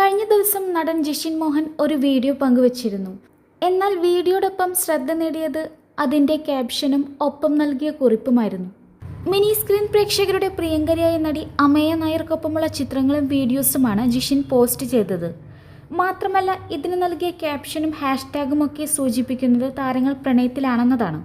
കഴിഞ്ഞ ദിവസം നടൻ ജിഷിൻ മോഹൻ ഒരു വീഡിയോ പങ്കുവച്ചിരുന്നു. എന്നാൽ വീഡിയോടൊപ്പം ശ്രദ്ധ നേടിയത് അതിന്റെ ക്യാപ്ഷനും ഒപ്പം നൽകിയ കുറിപ്പുമായിരുന്നു. മിനി സ്ക്രീൻ പ്രേക്ഷകരുടെ പ്രിയങ്കരിയായ നടി അമയ നായർക്കൊപ്പമുള്ള ചിത്രങ്ങളും വീഡിയോസുമാണ് ജിഷിൻ പോസ്റ്റ് ചെയ്തത്. മാത്രമല്ല ഇതിന് നൽകിയ ക്യാപ്ഷനും ഹാഷ്ടാഗും ഒക്കെ സൂചിപ്പിക്കുന്നത് താരങ്ങൾ പ്രണയത്തിലാണെന്നതാണ്.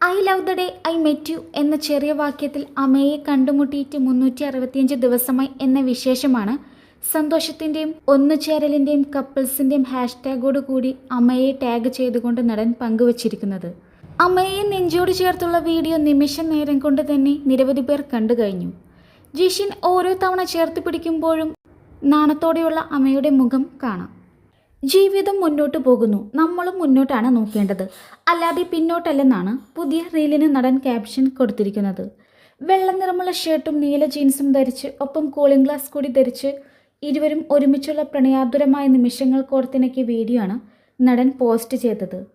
I love the day I met you എന്ന ചെറിയ വാക്യത്തിൽ അമ്മയെ കണ്ടുമുട്ടിയിട്ട് മുന്നൂറ്റി ദിവസമായി എന്ന വിശേഷമാണ് സന്തോഷത്തിന്റെയും ഒന്നുചേരലിന്റെയും കപ്പിൾസിന്റെയും ഹാഷ്ടാഗോട് കൂടി അമ്മയെ ടാഗ് ചെയ്തുകൊണ്ട് നടൻ പങ്കുവച്ചിരിക്കുന്നത്. അമ്മയെ നെഞ്ചോട് ചേർത്തുള്ള വീഡിയോ നിമിഷ നേരം കൊണ്ട് തന്നെ നിരവധി പേർ കണ്ടു കഴിഞ്ഞു. ജിഷിൻ ഓരോ തവണ ചേർത്ത് പിടിക്കുമ്പോഴും നാണത്തോടെയുള്ള അമ്മയുടെ മുഖം കാണാം. ജീവിതം മുന്നോട്ട് പോകുന്നു. നമ്മളും മുന്നോട്ടാണ് നോക്കേണ്ടത്. അല്ലാതെ പിന്നോട്ടല്ലെന്നാണ് പുതിയ റീലിന് നടൻ ക്യാപ്ഷൻ കൊടുത്തിരിക്കുന്നത്. വെള്ള നിറമുള്ള ഷർട്ടും നീല ജീൻസും ധരിച്ച് ഒപ്പം കൂളിംഗ് ഗ്ലാസ് കൂടി ധരിച്ച് ഇരുവരും ഒരുമിച്ചുള്ള പ്രണയാതുരമായ നിമിഷങ്ങൾ കോർത്തിണക്കിയ വീഡിയോ ആണ് നടൻ പോസ്റ്റ് ചെയ്തത്.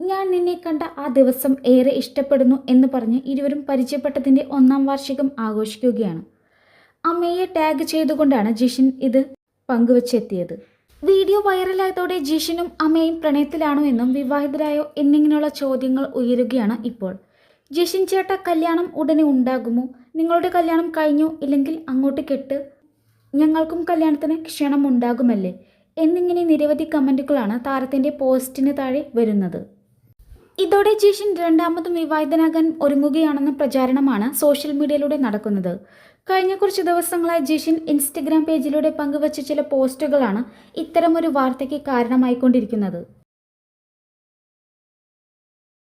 ഞാൻ നിന്നെ കണ്ട ആ ദിവസം ഏറെ ഇഷ്ടപ്പെടുന്നു എന്ന് പറഞ്ഞ് ഇരുവരും പരിചയപ്പെട്ടതിന്റെ ഒന്നാം വാർഷികം ആഘോഷിക്കുകയാണ്. അമ്മയെ ടാഗ് ചെയ്തുകൊണ്ടാണ് ജിഷിൻ ഇത് പങ്കുവച്ചെത്തിയത്. വീഡിയോ വൈറലായതോടെ ജിഷിനും അമ്മയും പ്രണയത്തിലാണോ എന്നും വിവാഹിതരായോ എന്നിങ്ങനെയുള്ള ചോദ്യങ്ങൾ ഉയരുകയാണ് ഇപ്പോൾ. ജിഷിൻ ചേട്ട കല്യാണം ഉടനെ ഉണ്ടാകുമോ? നിങ്ങളുടെ കല്യാണം കഴിഞ്ഞു? ഇല്ലെങ്കിൽ അങ്ങോട്ട് കെട്ട് ഞങ്ങൾക്കും കല്യാണത്തിന് ക്ഷണം ഉണ്ടാകുമല്ലേ? എന്നിങ്ങനെ നിരവധി കമന്റുകളാണ് താരത്തിന്റെ പോസ്റ്റിന് താഴെ വരുന്നത്. ഇതോടെ ജീഷൻ രണ്ടാമതും വിവാഹിതനാകാൻ ഒരുങ്ങുകയാണെന്ന പ്രചാരണമാണ് സോഷ്യൽ മീഡിയയിലൂടെ നടക്കുന്നത്. കഴിഞ്ഞ കുറച്ച് ദിവസങ്ങളായി ജീഷൻ ഇൻസ്റ്റഗ്രാം പേജിലൂടെ പങ്കുവച്ച ചില പോസ്റ്റുകളാണ് ഇത്തരമൊരു വാർത്തയ്ക്ക് കാരണമായിക്കൊണ്ടിരിക്കുന്നത്.